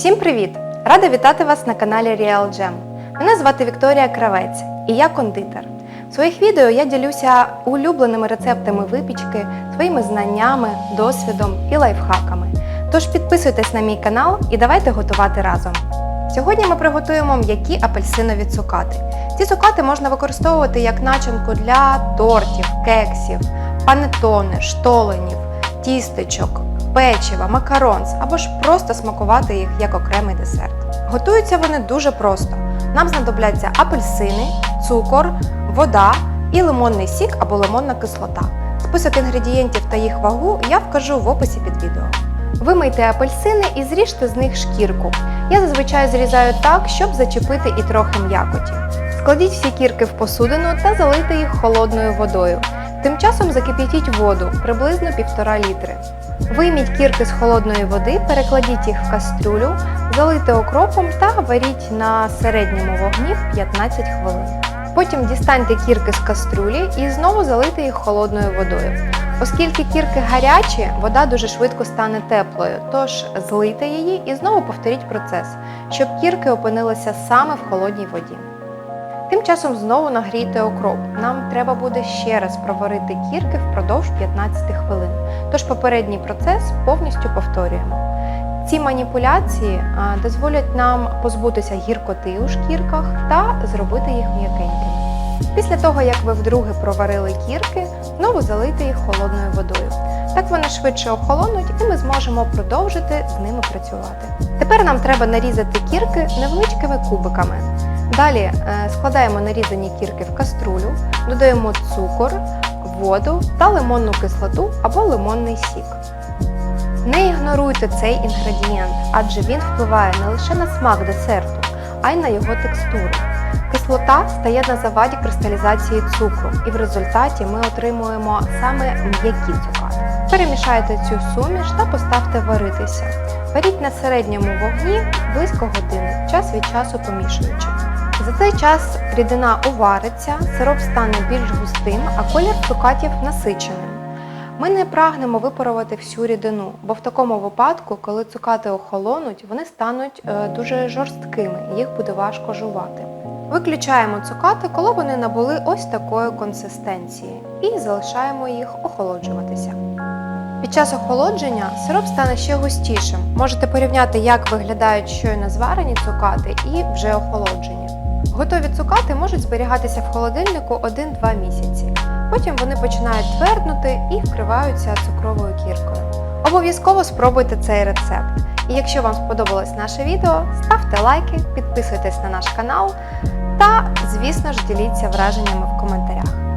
Всім привіт! Рада вітати вас на каналі Real Gem. Мене звати Вікторія Кравець і я кондитер. В своїх відео я ділюся улюбленими рецептами випічки, своїми знаннями, досвідом і лайфхаками. Тож підписуйтесь на мій канал і давайте готувати разом. Сьогодні ми приготуємо м'які апельсинові цукати. Ці цукати можна використовувати як начинку для тортів, кексів, панетони, штоленів, тістечок, печива, макаронс або ж просто смакувати їх як окремий десерт. Готуються вони дуже просто. Нам знадобляться апельсини, цукор, вода і лимонний сік або лимонна кислота. Список інгредієнтів та їх вагу я вкажу в описі під відео. Вимийте апельсини і зріжте з них шкірку. Я зазвичай зрізаю так, щоб зачепити і трохи м'якоті. Складіть всі кірки в посудину та залийте їх холодною водою. Тим часом закип'ятіть воду приблизно 1,5 літри. Вийміть кірки з холодної води, перекладіть їх в кастрюлю, залийте окропом та варіть на середньому вогні 15 хвилин. Потім дістаньте кірки з кастрюлі і знову залийте їх холодною водою. Оскільки кірки гарячі, вода дуже швидко стане теплою, тож злийте її і знову повторіть процес, щоб кірки опинилися саме в холодній воді. Тим часом знову нагрійте окроп. Нам треба буде ще раз проварити кірки впродовж 15 хвилин. Тож попередній процес повністю повторюємо. Ці маніпуляції дозволять нам позбутися гіркоти у шкірках та зробити їх м'якенькими. Після того, як ви вдруге проварили кірки, знову залийте їх холодною водою. Так вони швидше охолонуть і ми зможемо продовжити з ними працювати. Тепер нам треба нарізати кірки невеличкими кубиками. Далі е, складаємо нарізані кірки в каструлю, додаємо цукор, воду та лимонну кислоту або лимонний сік. Не ігноруйте цей інгредієнт, адже він впливає не лише на смак десерту, а й на його текстуру. Кислота стає на заваді кристалізації цукру, і в результаті ми отримуємо саме м'які цукати. Перемішайте цю суміш та поставте варитися. Варіть на середньому вогні близько години, час від часу помішуючи. За цей час рідина увариться, сироп стане більш густим, а колір цукатів насиченим. Ми не прагнемо випарувати всю рідину, бо в такому випадку, коли цукати охолонуть, вони стануть е, дуже жорсткими, їх буде важко жувати. Виключаємо цукати, коли вони набули ось такої консистенції, і залишаємо їх охолоджуватися. Під час охолодження сироп стане ще густішим. Можете порівняти, як виглядають щойно зварені цукати і вже охолоджені. Готові цукати можуть зберігатися в холодильнику 1-2 місяці. Потім вони починають тверднути і вкриваються цукровою кіркою. Обов'язково спробуйте цей рецепт. І якщо вам сподобалось наше відео, ставте лайки, підписуйтесь на наш канал та, звісно ж, діліться враженнями в коментарях.